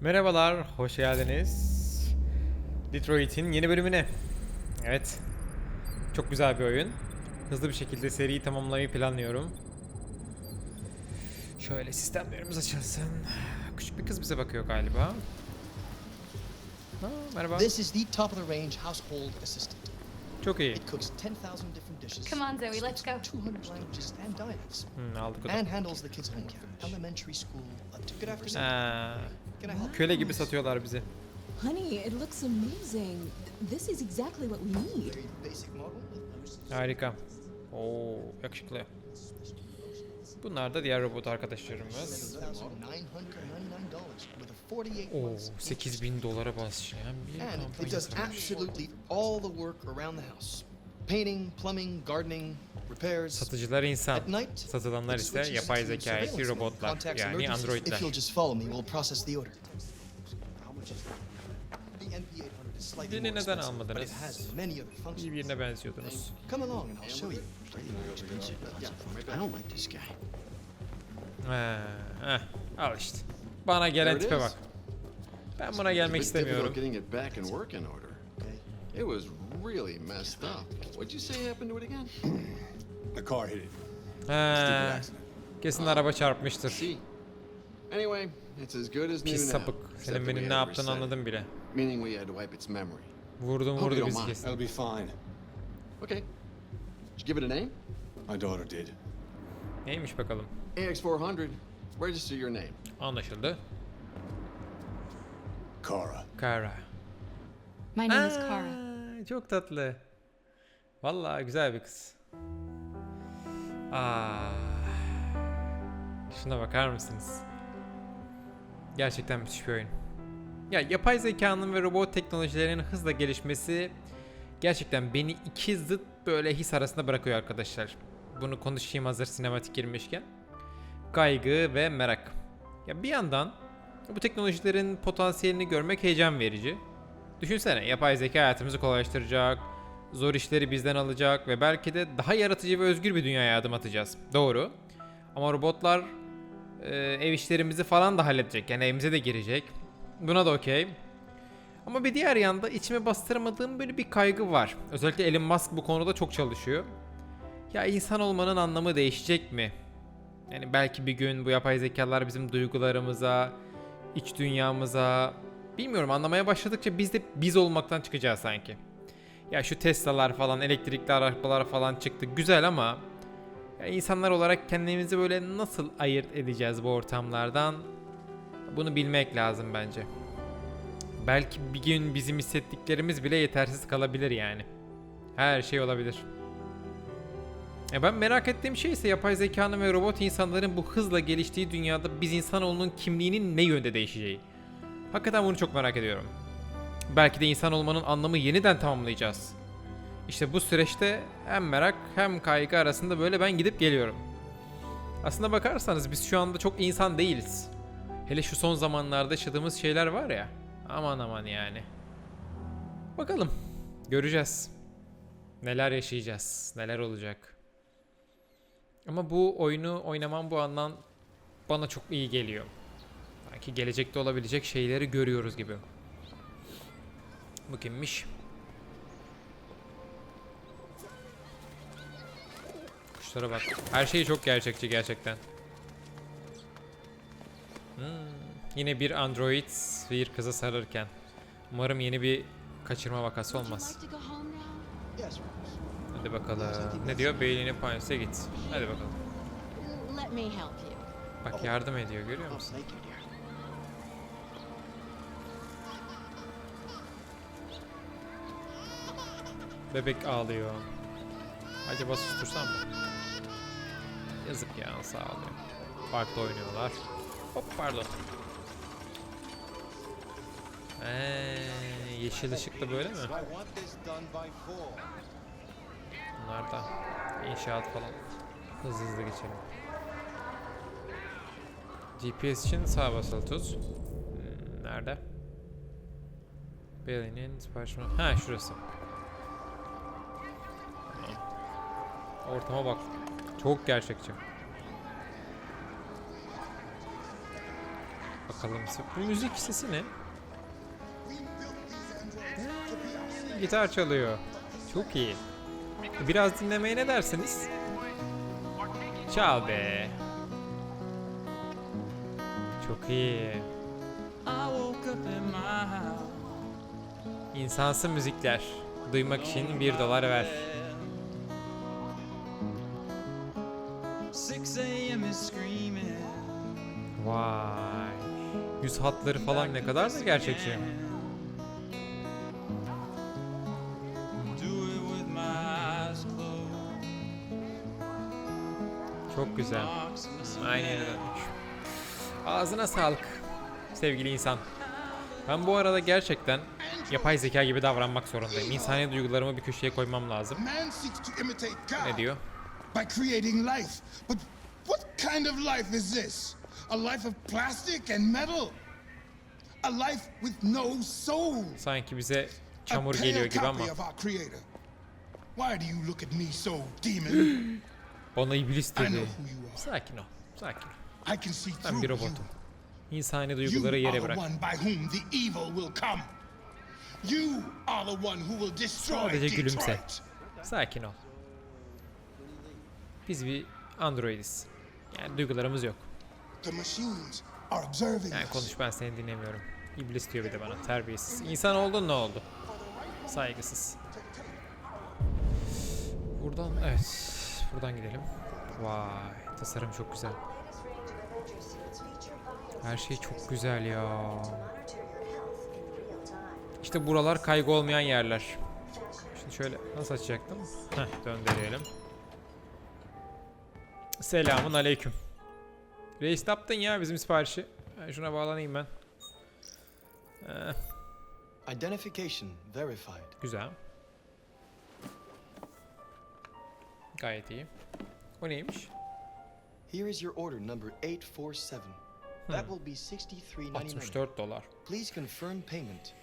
Merhabalar, hoş geldiniz. Detroit'in yeni bölümüne. Evet. Çok güzel bir oyun. Hızlı bir şekilde seriyi tamamlamayı planlıyorum. Şöyle sistemlerimiz açılsın. Küçük bir kız bize bakıyor galiba. Ha, merhaba. This is the top of the range household assistant. Çok iyi. It cooks 10,000 different dishes. Come on, Zoe, let's go. 200 languages and dialects. Hmm, aldık o da. And handles the kids' homework from elementary school up to Can I help? köle gibi satıyorlar bizi. Honey, it looks amazing. This is exactly what we need. Harika. Oo, yakışıklı. Bunlar da diğer robot arkadaşlarımız. $7,999 with a 48 Oo, months. 8000 dolara başlayan bir And it kampanya does sarmış. absolutely all the work around the house. Painting, plumbing, gardening, repairs. Satıcılar insan, satılanlar ise yapay to zeka surveillance eki mode, robotlar yani androidler. If you'll just follow me, we'll process the order. The NP800 is slightly Beni more neden almadınız? İyi birine benziyordunuz. Come along and I'll show you. I don't like this guy. He, heh, al işte. Bana gelen tipe bak. Ben buna gelmek istemiyorum. it back in working order. Okay. It was really messed up. What'd you say happened to it again? The car hit it. He, kesin araba çarpmıştır. See. Anyway, it's as good as new Pis now. sapık. Senin benim ne yaptığını anladım bile. Meaning we had to wipe its memory. Vurdum vurdu bizi kesin. That'll be fine. Okay. Did you give it a name? My daughter did. Neymiş bakalım. AX400. Register your name. Anlaşıldı. Kara. Kara. My name is Kara. Aa, Çok tatlı. Vallahi güzel bir kız. Aa. Şuna bakar mısınız? Gerçekten müthiş bir oyun. Ya yapay zekanın ve robot teknolojilerinin hızla gelişmesi gerçekten beni iki zıt böyle his arasında bırakıyor arkadaşlar. Bunu konuşayım hazır sinematik girmişken. Kaygı ve merak. Ya bir yandan bu teknolojilerin potansiyelini görmek heyecan verici. Düşünsene yapay zeka hayatımızı kolaylaştıracak, zor işleri bizden alacak ve belki de daha yaratıcı ve özgür bir dünyaya adım atacağız. Doğru. Ama robotlar e, ev işlerimizi falan da halledecek. Yani evimize de girecek. Buna da okey. Ama bir diğer yanda içime bastıramadığım böyle bir kaygı var. Özellikle Elon Musk bu konuda çok çalışıyor. Ya insan olmanın anlamı değişecek mi? Yani belki bir gün bu yapay zekalar bizim duygularımıza, iç dünyamıza, bilmiyorum anlamaya başladıkça biz de biz olmaktan çıkacağız sanki. Ya şu Tesla'lar falan, elektrikli arabalar falan çıktı güzel ama ya insanlar olarak kendimizi böyle nasıl ayırt edeceğiz bu ortamlardan? Bunu bilmek lazım bence. Belki bir gün bizim hissettiklerimiz bile yetersiz kalabilir yani. Her şey olabilir. E ben merak ettiğim şey ise yapay zekanın ve robot insanların bu hızla geliştiği dünyada biz insanoğlunun kimliğinin ne yönde değişeceği. Hakikaten bunu çok merak ediyorum. Belki de insan olmanın anlamı yeniden tamamlayacağız. İşte bu süreçte hem merak hem kaygı arasında böyle ben gidip geliyorum. Aslında bakarsanız biz şu anda çok insan değiliz. Hele şu son zamanlarda yaşadığımız şeyler var ya. Aman aman yani. Bakalım. Göreceğiz. Neler yaşayacağız. Neler olacak. Ama bu oyunu oynamam bu andan bana çok iyi geliyor. Belki gelecekte olabilecek şeyleri görüyoruz gibi. Bu kimmiş? Kuşlara bak. Her şey çok gerçekçi gerçekten. Hmm, Yine bir android bir kıza sarırken. Umarım yeni bir kaçırma vakası olmaz. Hadi bakalım. Ne diyor? Beynini Pioneer'e git. Hadi bakalım. Let me help you. Bak yardım ediyor görüyor Oh, musun? Bebek ağlıyor. Acaba sustursam mı? Yazık ya sağ ağlıyor. Parkta oynuyorlar. Hop pardon. Eee, yeşil ışıklı böyle mi? Bunlar da inşaat falan. Hızlı hızlı geçelim. GPS için sağ basılı tut. Hmm, nerede? Bailey'nin sipariş? Ha şurası. Ortama bak. Çok gerçekçi. Bakalım bu müzik sesi ne? Hmm, gitar çalıyor. Çok iyi. Biraz dinlemeye ne dersiniz? Çal be. Çok iyi. İnsansı müzikler. Duymak için 1 dolar ver. 6 a.m. is screaming. Vay. Yüz hatları falan ne kadar da gerçekçi. Çok güzel. Yere dönmüş. Ağzına sağlık sevgili insan. Ben bu arada gerçekten yapay zeka gibi davranmak zorundayım. İnsani duygularımı bir köşeye koymam lazım. Ne diyor? by creating life. But what kind of life is this? A life of plastic and metal? A life with no soul. Sanki bize çamur geliyor gibi ama. Why do you look at me so demon? Ona iblis dedi. Sakin ol. Sakin ol. I can see Ben bir robotum. İnsani duyguları yere bırak. Sadece gülümse. Sakin ol. Biz bir androidiz. Yani duygularımız yok. Yani konuş ben seni dinlemiyorum. İblis diyor bir de bana terbiyesiz. İnsan oldun ne oldu? Saygısız. Buradan evet. Buradan gidelim. Vay tasarım çok güzel. Her şey çok güzel ya. İşte buralar kaygı olmayan yerler. Şimdi şöyle nasıl açacaktım? Heh döndürelim. Selamun aleyküm. Reis ne yaptın ya bizim siparişi? Ben şuna bağlanayım ben. Eh, Identification verified. güzel. Gayet iyi. O neymiş? Here is your order number 847. That will be 63.99. 64 dolar. Please confirm payment.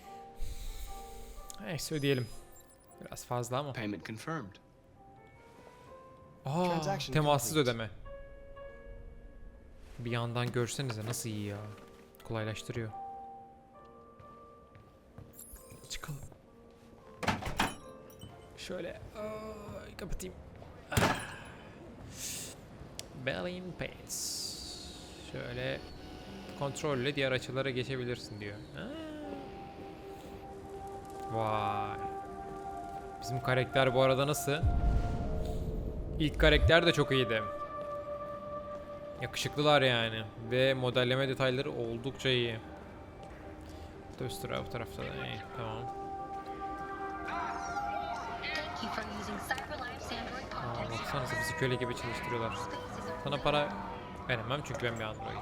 Neyse ödeyelim. Biraz fazla ama. Payment confirmed. Aa, temassız ödeme. Bir yandan görsenize nasıl iyi ya. Kolaylaştırıyor. Çıkalım. Şöyle ay, kapatayım. Berlin Paints. Şöyle kontrolle diğer açılara geçebilirsin diyor. Ha. Vay. Bizim karakter bu arada nasıl? İlk karakter de çok iyiydi. Yakışıklılar yani. Ve modelleme detayları oldukça iyi. Otobüs durağı bu tarafta da iyi. Tamam. Aa, baksanıza bizi köle gibi çalıştırıyorlar. Sana para veremem çünkü ben bir androidim.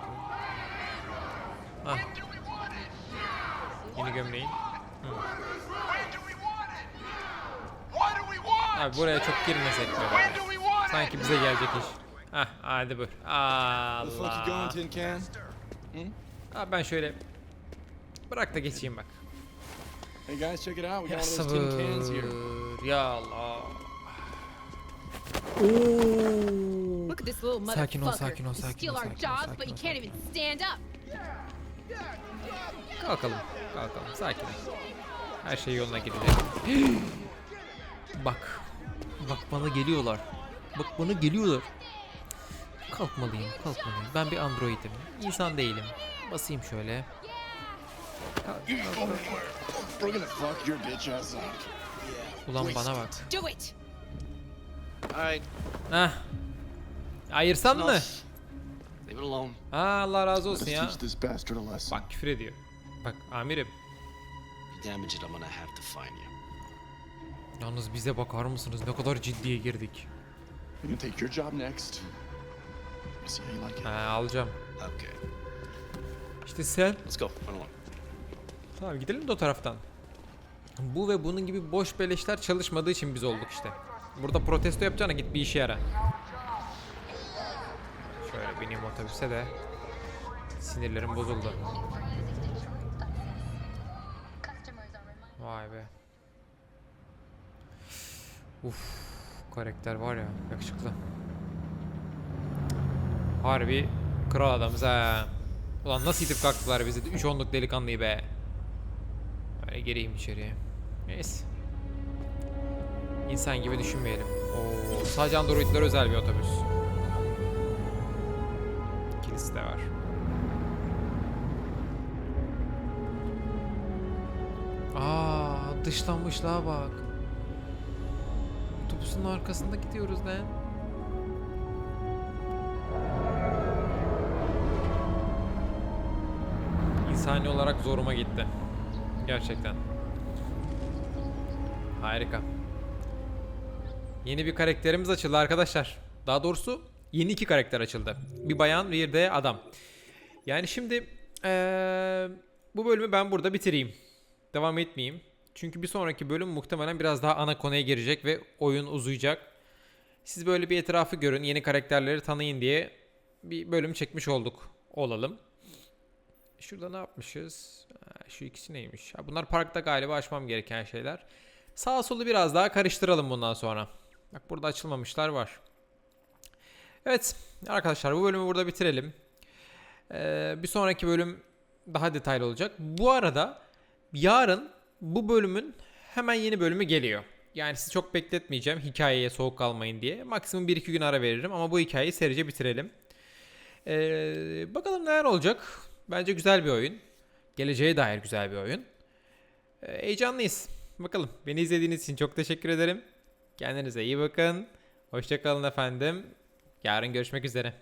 Ah. Yeni gömleğin. Hı. Abi buraya çok girmesek mi? Sanki bize gelecek iş. Hah hadi buyur. Allah. Abi ben şöyle bırak da geçeyim bak. Hey guys, check it out. We got one of those tin cans here. Ya Allah. Look at this little motherfucker. Sakin ol, sakin ol, sakin steal ol, our sakin ol, jobs, sakin but you ol, can't even stand up. Kalkalım. Kalkalım. Sakin ol. Her şey yoluna girecek. Bak. Bak bana geliyorlar. Bak bana geliyorlar. Kalkmalıyım, kalkmalıyım. Ben bir androidim. İnsan değilim. Basayım şöyle. Kalk, kalk, kalk. Ulan bana bak. Do it. All right, Heh. Ayırsan mı? Leave it alone. Ha, Allah razı Let's olsun ya. teach this bastard a lesson. Bak küfür ediyor. Bak amirim. You damage it, I'm gonna have to find you. Yalnız bize bakar mısınız? Ne kadar ciddiye girdik. You can take your job next. See how you like it. Ha, alacağım. Okay, İşte sen let's go. Run along. Tamam gidelim de o taraftan. Bu ve bunun gibi boş beleşler çalışmadığı için biz olduk işte. Burada protesto yapacağına git bir işe yara. Şöyle bineyim otobüse de. Sinirlerim bozuldu. Vay be. Uf, karakter var ya yakışıklı. Harbi kral adamız ha. Ulan nasıl itip kalktılar bizi de 3 onluk delikanlıyı be. Böyle gireyim içeriye. Neyse. İnsan gibi düşünmeyelim. Oo, sadece androidlere özel bir otobüs. İkilisi de var. Aa, dışlanmışlığa bak. Otobüsün arkasında gidiyoruz lan. İnsani olarak zoruma gitti. Gerçekten. Harika. Yeni bir karakterimiz açıldı arkadaşlar. Daha doğrusu yeni iki karakter açıldı. Bir bayan bir de adam. Yani şimdi eee, bu bölümü ben burada bitireyim. Devam etmeyeyim. Çünkü bir sonraki bölüm muhtemelen biraz daha ana konuya girecek ve oyun uzayacak. Siz böyle bir etrafı görün, yeni karakterleri tanıyın diye bir bölüm çekmiş olduk. Olalım. Şurada ne yapmışız? Şu ikisi neymiş? Bunlar parkta galiba açmam gereken şeyler. Sağ solu biraz daha karıştıralım bundan sonra. Bak burada açılmamışlar var. Evet arkadaşlar bu bölümü burada bitirelim. Ee, bir sonraki bölüm daha detaylı olacak. Bu arada yarın bu bölümün hemen yeni bölümü geliyor. Yani sizi çok bekletmeyeceğim hikayeye soğuk kalmayın diye. Maksimum 1-2 gün ara veririm ama bu hikayeyi serice bitirelim. Ee, bakalım neler olacak. Bence güzel bir oyun. Geleceğe dair güzel bir oyun. Ee, heyecanlıyız. Bakalım. Beni izlediğiniz için çok teşekkür ederim. Kendinize iyi bakın. Hoşçakalın efendim. Yarın görüşmek üzere.